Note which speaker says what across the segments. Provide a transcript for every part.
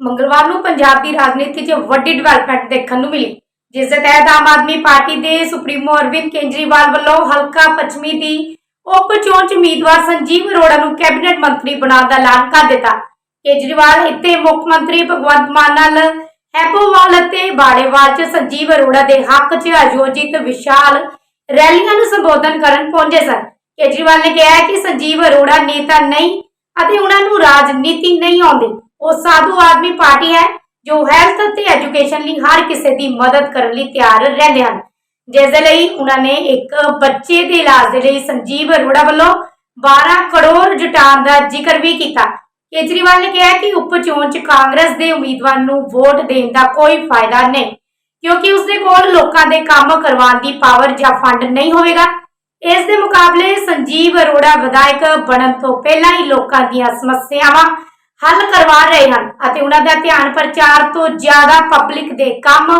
Speaker 1: ਮੰਗਲਵਾਰ ਨੂੰ ਪੰਜਾਬ ਦੀ ਰਾਜਨੀਤੀ 'ਚ ਵੱਡੀ ਡਿਵੈਲਪਮੈਂਟ ਦੇਖਣ ਨੂੰ ਮਿਲੀ। ਜਿਸ ਦੇ ਤਹਿਤ ਆਮ ਆਦਮੀ ਪਾਰਟੀ ਦੇ ਸੁਪਰੀਮੋ ਅਰਵਿੰਦ ਕੇਜਰੀਵਾਲ ਵੱਲੋਂ ਹਲਕਾ ਪੱਛਮੀ ਦੀ ਉਪ ਚੋਣ 'ਚ ਉਮੀਦਵਾਰ ਸੰਜੀਵ ਅਰੋੜਾ ਨੂੰ ਕੈਬਨਿਟ ਮੰਤਰੀ ਬਣਾਉਣ ਦਾ ਐਲਾਨ ਕਰ ਦਿੱਤਾ। ਕੇਜਰੀਵਾਲ ਇੱਥੇ ਮੁੱਖ ਮੰਤਰੀ ਭਗਵੰਤ ਮਾਨ ਨਾਲ ਹੈਪੋਵਾਲ ਅਤੇ ਬਾੜੇਵਾਲ 'ਚ ਸੰਜੀਵ ਅਰੋੜਾ ਦੇ ਹੱਕ 'ਚ ਆਯੋਜਿਤ ਵਿਸ਼ਾਲ ਰੈਲੀਆਂ ਨੂੰ ਸੰਬੋਧਨ ਕਰਨ ਪਹੁੰਚੇ ਸਨ। ਕੇਜਰੀਵਾਲ ਨੇ ਕਿਹਾ ਕਿ ਸੰਜੀਵ ਅਰੋੜਾ ਨੇਤਾ ਨਹੀਂ ਅਤੇ ਉਹਨਾਂ ਨੂੰ ਰਾਜਨੀਤੀ ਨਹੀਂ ਆਉਂਦੀ। ਉਹ ਸਾਧੂ ਆਦਮੀ ਪਾਰਟੀ ਹੈ, ਜੋ ਹੈਲਥ ਅਤੇ ਐਜੂਕੇਸ਼ਨ ਲਈ ਹਰ ਕਿਸੇ ਦੀ ਮਦਦ ਕਰਨ ਲਈ ਤਿਆਰ ਰਹਿੰਦੇ ਹਨ। ਜਿਸ ਦੇ ਲਈ ਉਹਨਾਂ ਨੇ ਇੱਕ ਬੱਚੇ ਦੇ ਇਲਾਜ ਦੇ ਲਈ ਸੰਜੀਵ ਅਰੋੜਾ ਵੱਲੋਂ 12 ਕਰੋੜ ਜੁਟਾਉਣ ਦਾ ਜ਼ਿਕਰ ਵੀ ਕੀਤਾ। ਕੇਜਰੀਵਾਲ ਨੇ ਕਿਹਾ ਕਿ ਉਪ ਚੋਣ 'ਚ ਕਾਂਗਰਸ ਦੇ ਉਮੀਦਵਾਰ ਨੂੰ ਵੋਟ ਦੇਣ ਦਾ ਕੋਈ ਫਾਇਦਾ ਨਹੀਂ, ਕਿਉਂਕਿ ਉਸਦੇ ਕੋਲ ਲੋਕਾਂ ਦੇ ਕੰਮ ਕਰਵਾਉਣ ਦੀ ਪਾਵਰ ਜਾਂ ਫੰਡ ਨਹੀਂ ਹੋਵੇਗਾ। ਇਸ ਦੇ ਮੁਕਾਬਲੇ ਸੰਜੀਵ ਅਰੋੜਾ ਵਿਧਾਇਕ ਬਣਨ ਤੋਂ ਪਹਿਲਾਂ ਹੀ ਲੋਕਾਂ ਦੀਆਂ ਸਮੱਸਿਆਵਾਂ ਹੱਲ ਕਰਵਾ ਰਹੇ ਹਨ ਅਤੇ ਉਹਨਾਂ ਦਾ ਧਿਆਨ ਪ੍ਰਚਾਰ ਤੋਂ ਜ਼ਿਆਦਾ ਪਬਲਿਕ ਦੇ ਕੰਮ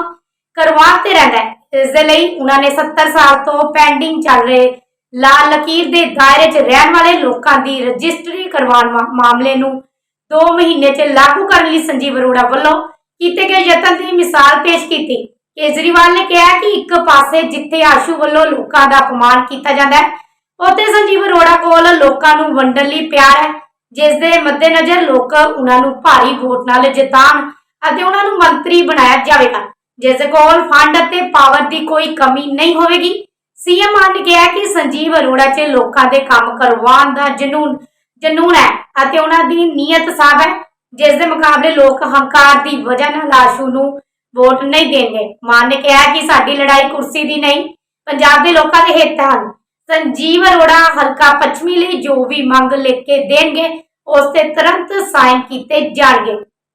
Speaker 1: ਕਰਵਾਉਣ ਤੇ ਰਹਿੰਦਾ ਹੈ। ਇਸ ਦੇ ਲਈ ਉਹਨਾਂ ਨੇ 70 ਸਾਲ ਤੋਂ ਪੈਂਡਿੰਗ ਚੱਲ ਰਹੇ ਲਾਲ ਲਕੀਰ ਦੇ ਦਾਇਰੇ 'ਚ ਰਹਿਣ ਵਾਲੇ ਲੋਕਾਂ ਦੀ ਰਜਿਸਟਰੀ ਕਰਵਾਉਣ ਮਾਮਲੇ ਨੂੰ 2 ਮਹੀਨੇ 'ਚ ਲਾਗੂ ਕਰਨ ਲਈ ਸੰਜੀਵ ਅਰੋੜਾ ਵੱਲੋਂ ਕੀਤੇ ਗਏ ਯਤਨ ਦੀ ਮਿਸਾਲ ਪੇਸ਼ ਕੀਤੀ। ਕੇਜਰੀਵਾਲ ਨੇ ਕਿਹਾ ਕਿ ਇੱਕ ਪਾਸੇ ਜਿੱਥੇ ਆਸ਼ੂ ਵੱਲੋਂ ਲੋਕਾਂ ਦਾ ਅਪਮਾਨ ਕੀਤਾ ਜਾਂਦਾ ਹੈ, ਉੱਥੇ ਸੰਜੀਵ ਅਰੋੜਾ ਕੋਲ ਲੋਕਾਂ ਨੂੰ ਵੰਡਣ ਲਈ ਪਿਆਰ ਹੈ। ਜਿਸ ਦੇ ਮੱਦੇਨਜ਼ਰ ਲੋਕ ਉਹਨਾਂ ਨੂੰ ਭਾਰੀ ਵੋਟ ਨਾਲ ਜਿਤਾਉਣ ਅਤੇ ਉਹਨਾਂ ਨੂੰ ਮੰਤਰੀ ਬਣਾਇਆ ਜਾਵੇਗਾ, ਜਿਸ ਦੇ ਕੋਲ ਫੰਡ ਅਤੇ ਪਾਵਰ ਦੀ ਕੋਈ ਕਮੀ ਨਹੀਂ ਹੋਵੇਗੀ। ਸੀਐਮ ਨੇ ਕਿਹਾ ਕਿ ਸੰਜੀਵ ਅਰੋੜਾ 'ਚ ਲੋਕਾਂ ਦੇ ਕੰਮ ਕਰਵਾਉਣ ਦਾ ਜਨੂਨ ਜਨੂਨ ਹੈ ਅਤੇ ਉਹਨਾਂ ਦੀ ਨੀਅਤ ਸਾਫ਼ ਹੈ, ਜਿਸ ਦੇ ਮੁਕਾਬਲੇ ਲੋਕ ਹੰਕਾਰ ਦੀ ਵਜ੍ਹਾ ਨਾਲ ਆਸ਼ੂ ਨੂੰ ਵੋਟ ਨਹੀਂ ਦੇਣਗੇ। ਮਾਨ ਨੇ ਕਿਹਾ ਕਿ ਸਾਡੀ ਲੜਾਈ ਕੁਰਸੀ ਦੀ ਨਹੀਂ, ਪੰਜਾਬ ਦੇ ਲੋਕਾਂ ਦੇ ਹਿੱਤ ਹਨ। ਸੰਜੀਵ ਅਰੋੜਾ ਹਲਕਾ ਪੱਛਮੀ ਲਈ ਜੋ ਵੀ ਮੰਗ ਲਿਖ ਕੇ ਦੇਣਗੇ, ਉਸ ਤੇ ਤੁਰੰਤ ਸਾਈਨ ਕੀਤੇ ਜਾਣਗੇ।